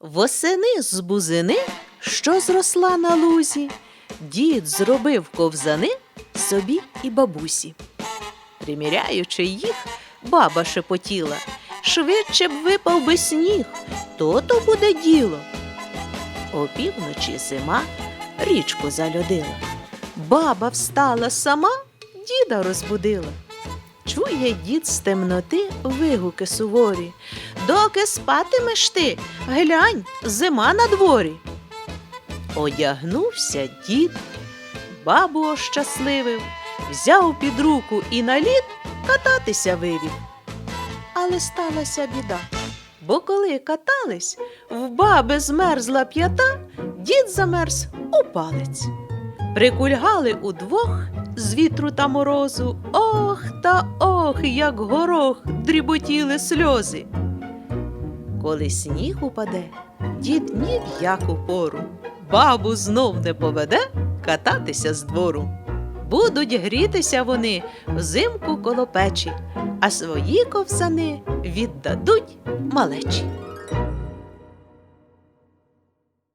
Восени з бузини, що зросла на лузі, дід зробив ковзани собі і бабусі. Приміряючи їх, баба шепотіла, швидше б випав би сніг, то-то буде діло. Опівночі зима річку зальодила. Баба встала сама, діда розбудила. Чує дід з темноти вигуки суворі. Доки спатимеш ти, глянь, зима на дворі. Одягнувся дід, бабу ощасливив, взяв під руку і на лід кататися вивів. Але сталася біда. Бо коли катались, в баби змерзла п'ята, дід замерз у палець. Прикульгали удвох з вітру та морозу. Ох та ох, як горох дріботіли сльози. Коли сніг упаде, дід ні в яку пору, бабу знов не поведе кататися з двору. Будуть грітися вони взимку коло печі, а свої ковсани віддадуть малечі.